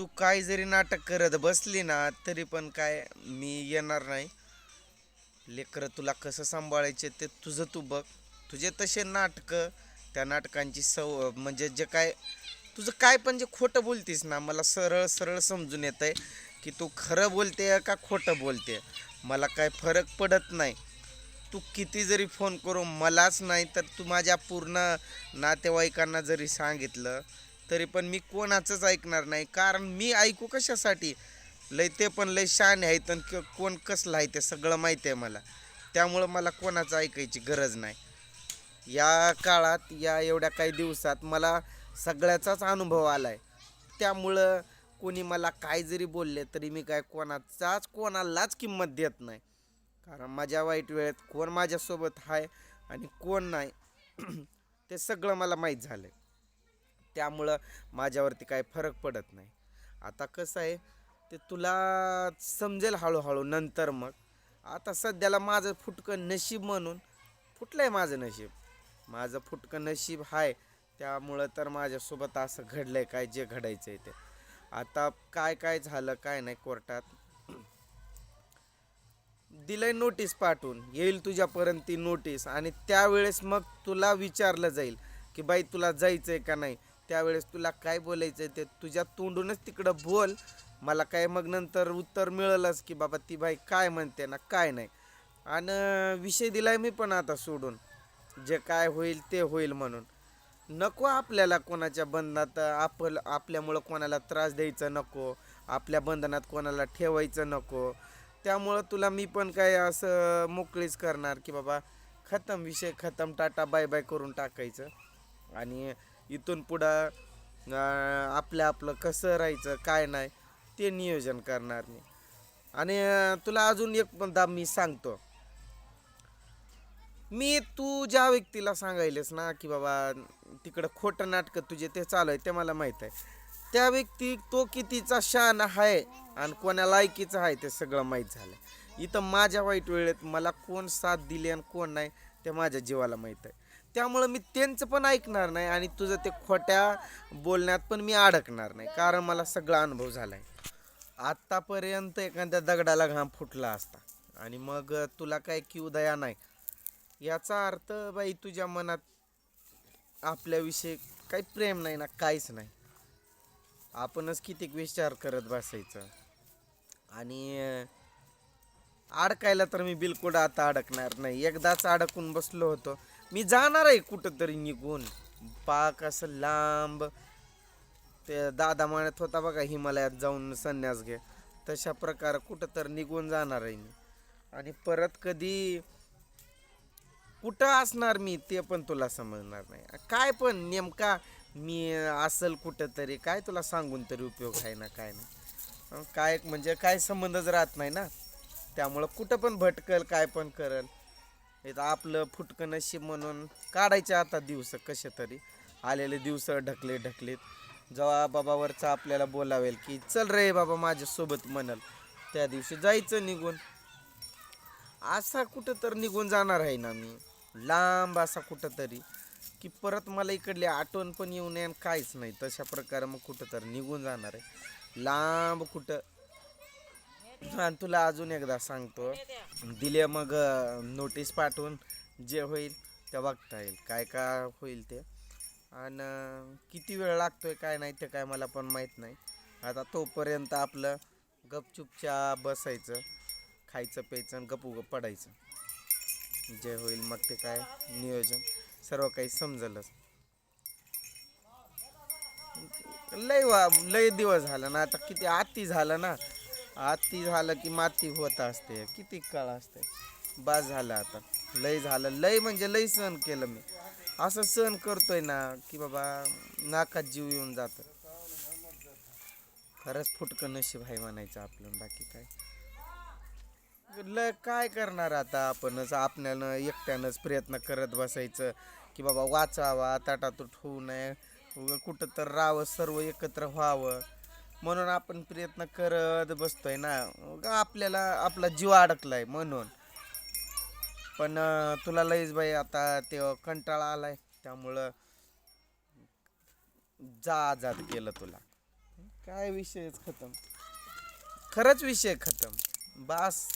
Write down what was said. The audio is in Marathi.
तू काय जरी नाटक करत बसली ना तरी पण काय मी येणार नाही. लेकरं तुला कसं सांभाळायचे ते तुझं तू बघ. तुझे तसे नाटकं त्या नाटकांची सव म्हणजे जे काय तुझं काय पण जे खोटं बोलतीस ना मला सरळ सरळ समजून येत आहे की तू खरं बोलते का खोटं बोलते. मला काय फरक पडत नाही. तू किती जरी फोन करू मलाच नाही तर तू माझ्या पूर्ण नातेवाईकांना जरी सांगितलं तरी पण मी कोणाचंच ऐकणार नाही. कारण मी ऐकू कशासाठी? लय ते पण लय शान आहेत आणि कोण कसलं आहे ते सगळं माहिती आहे मला. त्यामुळं मला कोणाचं ऐकायची गरज नाही. या काळात या एवढ्या काही दिवसात मला सगळ्याचाच अनुभव आला आहे त्यामुळं कोणी मला काय जरी बोलले तरी मी काय कोणाचाच कोणालाच किंमत देत नाही. कारण माझ्या वाईट वेळेत कोण माझ्यासोबत आहे आणि कोण नाही ते सगळं मला माहीत झालं त्यामुळं माझ्यावरती काय फरक पडत नाही. आता कसं आहे ते तुला समजेल हळूहळू नंतर मग. आता सध्याला माझं फुटकं नशीब म्हणून फुटलं आहे माझं नशीब. माझं फुटकं नशीब आहे त्यामुळं तर माझ्यासोबत असं घडलं आहे काय जे घडायचं आहे ते. आता काय काय झालं काय नाही कोर्टात. दिलंय नोटीस पाठवून येईल तुझ्यापर्यंत ती नोटीस. आणि त्यावेळेस मग तुला विचारलं जाईल की बाई तुला जायचं आहे का नाही? त्यावेळेस तुला काय बोलायचंय ते तुझ्या तोंडूनच तिकडं बोल. मला काय मग नंतर उत्तर मिळेलच की बाबा ती बाई काय म्हणते ना काय नाही. आणि विषय दिलाय मी पण आता सोडून. जे काय होईल ते होईल म्हणून. नको आपल्याला कोणाच्या बंधनात आपल आपल्यामुळं कोणाला त्रास द्यायचा नको. आपल्या बंधनात कोणाला ठेवायचं नको. त्यामुळं तुला मी पण काय असं मोकळीच करणार की बाबा खतम विषय खतम टाटा बाय बाय करून टाकायचं. आणि इथून पुढं आपलं आपलं कसं राहायचं काय नाही ते नियोजन करणार मी. आणि तुला अजून एक पण दाब मी सांगतो. मी तू ज्या व्यक्तीला सांगायलेस ना की बाबा तिकडं खोटं नाटकं तुझे ते चालू आहे ते मला माहीत आहे. त्या व्यक्ती तो कितीचा शान आहे आणि कोणा लायकीचा आहे ते सगळं माहीत झालं इथं माझ्या वाईट वेळेत मला कोण साथ दिली आणि कोण नाही ते माझ्या जीवाला माहीत आहे. त्यामुळं मी त्यांचं पण ऐकणार नाही आणि तुझं ते खोट्या बोलण्यात पण मी अडकणार नाही. कारण मला सगळा अनुभव झाला आहे आत्तापर्यंत एखाद्या दगडाला घाम फुटला असता. आणि मग तुला काय की उदया नाही. याचा अर्थ बाई तुझ्या मनात आपल्याविषयी काही प्रेम नाही ना काहीच नाही. आपणच कितीक विचार करत बसायचं. आणि अडकायला तर मी बिलकुल आता अडकणार नाही. एकदाच अडकून बसलो होतो. मी जाणार आहे कुठंतरी निघून. पाक असं लांब. ते दादा म्हणत होता बघा हिमालयात जाऊन संन्यास घे. तशा प्रकार कुठं तर निघून जाणार आहे मी. आणि परत कधी? कुठं असणार मी ते पण तुला समजणार नाही. काय पण नेमका मी असल कुठं तरी काय तुला सांगून तरी उपयोग आहे ना काय ना काय म्हणजे काय संबंधच राहत नाही ना. त्यामुळं कुठं पण भटकल काय पण करल. इथं आपलं फुटकं नशीब म्हणून काढायचे आता दिवस कसे तरी. आलेले दिवस ढकले ढकलेत. जेव्हा बाबावरचं आपल्याला बोलावेल की चल रे बाबा माझ्यासोबत म्हणल. त्या दिवशी जायचं निघून. असा कुठं तर निघून जाणार आहे ना मी. लांब असा कुठं तरी की परत मला इकडली आठवण पण येऊ नये आणि काहीच नाही. तशा प्रकारे मग कुठं तर निघून जाणार आहे. लांब कुठं आणि तुला अजून एकदा सांगतो. दिले मग नोटीस पाठवून जे होईल ते बघता येईल. काय काय होईल ते. आणि किती वेळ लागतोय काय नाही ते काय मला पण माहीत नाही. आता तोपर्यंत आपलं गपचूपच्या बसायचं खायचं प्यायचं आणि गप पडायचं. जे होईल मग ते काय नियोजन. सर्व काही समजलंच. लय वा लय दिवस झाला ना आता किती आती झालं ना. आती झालं की माती होत असते. किती काळ असते? बास झालं आता. लय झालं. लय म्हणजे लय सहन केलं मी. असं सहन करतोय ना की बाबा नाकात जीव येऊन जातं. खरंच फुटकं नशीब आहे म्हणायचं आपलं बाकी काय? ल काय करणार आता आपणच? आपल्यानं एकट्यानंच प्रयत्न करत बसायचं की बाबा वाचावा ताटातूट होऊ नये. कुठं तर राहावं सर्व एकत्र व्हावं. म्हणून आपण प्रयत्न करत बसतोय ना. आपल्याला आपला जीव अडकलाय म्हणून. पण तुला लईच बाई आता ते कंटाळा आलाय. त्यामुळं जा आजाद केलं तुला. काय विषयच खतम. खरंच विषय खतम. बास.